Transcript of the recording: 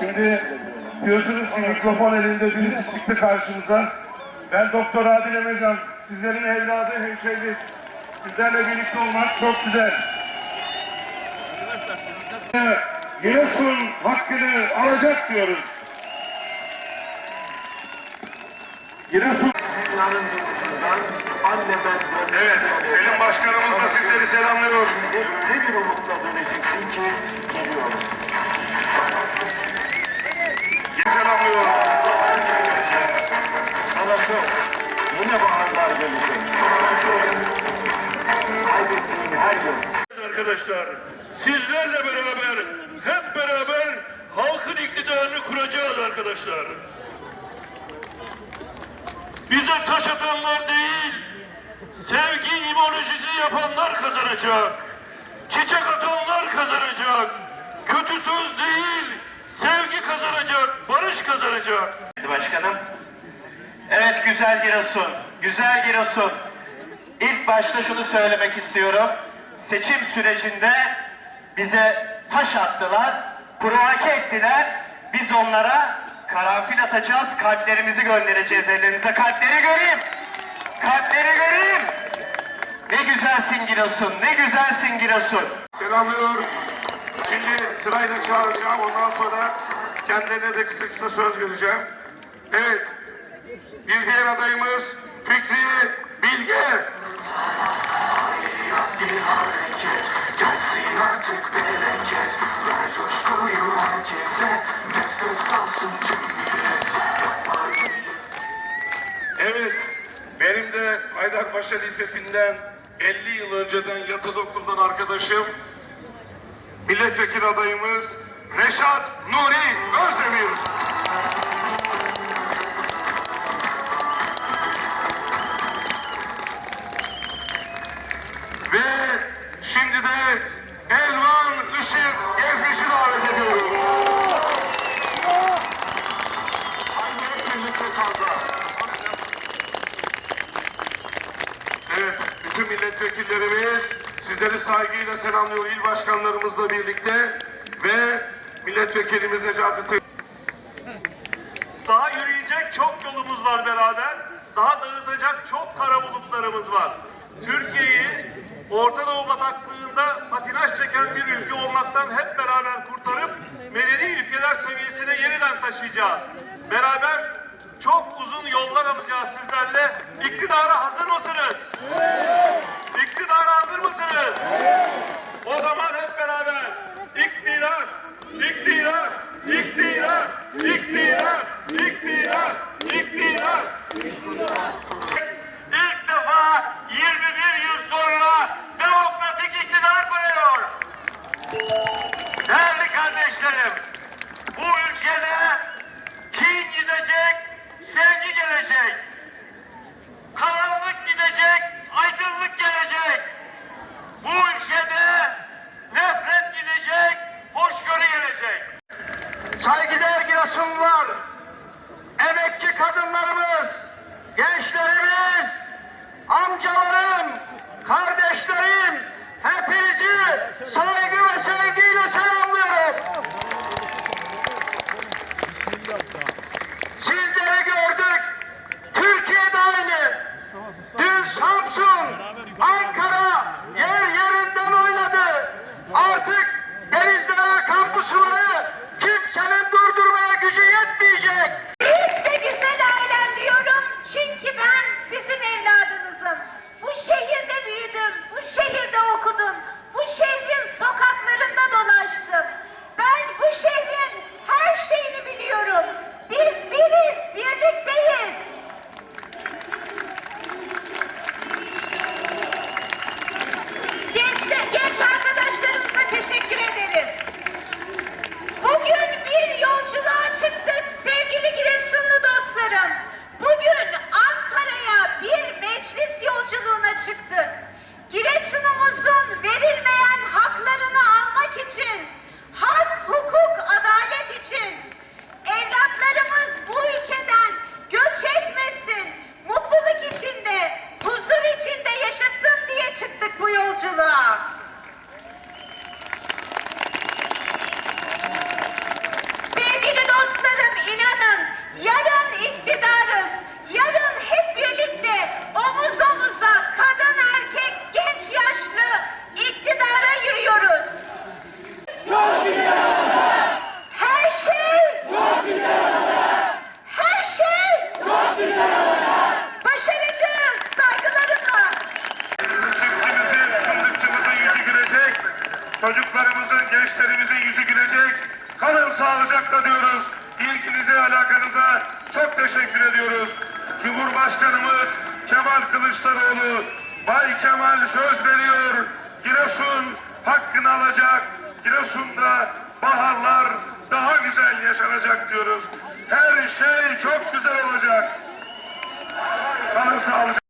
şimdi diyorsunuz ki mikrofon elinde birisi çıktı karşımıza. Ben Doktor Adil Emecan, sizlerin evladı, hemşehriniz. Sizlerle birlikte olmak çok güzel. Giresun hakkını alacak diyoruz. Giresun Evet, Selim Başkanımız da sizleri selamlıyor. ne bir umutla döneceksin ki geliyoruz. Selamlıyor. Sana söz yine baharlar gelecek. Kaybettiğin her Arkadaşlar sizlerle beraber hep beraber halkın iktidarını kuracağız arkadaşlar. Bize taş atanlar değil, sevgi imolojisi yapanlar kazanacak. Çiçek atanlar kazanacak. Kötü söz değil, sevgi kazanacak, barış kazanacak. Başkanım. Evet güzel Giresun, güzel Giresun. İlk başta şunu söylemek istiyorum. Seçim sürecinde bize taş attılar, provoke ettiler. Biz onlara karanfil atacağız, kalplerimizi göndereceğiz ellerinize. Kalpleri göreyim, kalpleri göreyim. Ne güzelsin Giresun, ne güzelsin Giresun. Selamlıyor. Şimdi sırayla çağıracağım. Ondan sonra kendilerine de kısa kısa söz vereceğim. Evet. Bir adayımız Fikri Bilge. Evet. Benim de Haydarpaşa Lisesi'nden 50 yıl önceden yatılı okuldan arkadaşım milletvekili adayımız Reşat Nuri Özdemir. Şimdi de Elvan Işık Gezmiş'i davet ediyorum. Evet, bütün milletvekillerimiz sizleri saygıyla selamlıyor il başkanlarımızla birlikte ve milletvekilimiz Necati Daha yürüyecek çok yolumuz var beraber. Daha dağıtacak çok kara bulutlarımız var. Türkiye'yi Orta Doğu bataklığında patinaj çeken bir ülke olmaktan hep beraber kurtarıp medeni ülkeler seviyesine yeniden taşıyacağız. Beraber çok uzun yollar alacağız sizlerle. İktidara hazır mısınız? İktidara saygıdeğer Giresunlular, emekçi kadınlarımız, gençlerimiz, amcalarım, kardeşlerim, hepinizi saygı ve sevgiyle selam. Çocuklarımızın, gençlerimizin yüzü gülecek. Kalın sağlıcakla diyoruz. İlginize, alakanıza çok teşekkür ediyoruz. Cumhurbaşkanımız Kemal Kılıçdaroğlu, Bay Kemal söz veriyor. Giresun hakkını alacak. Giresun'da baharlar daha güzel yaşanacak diyoruz. Her şey çok güzel olacak. Kalın sağlıcakla.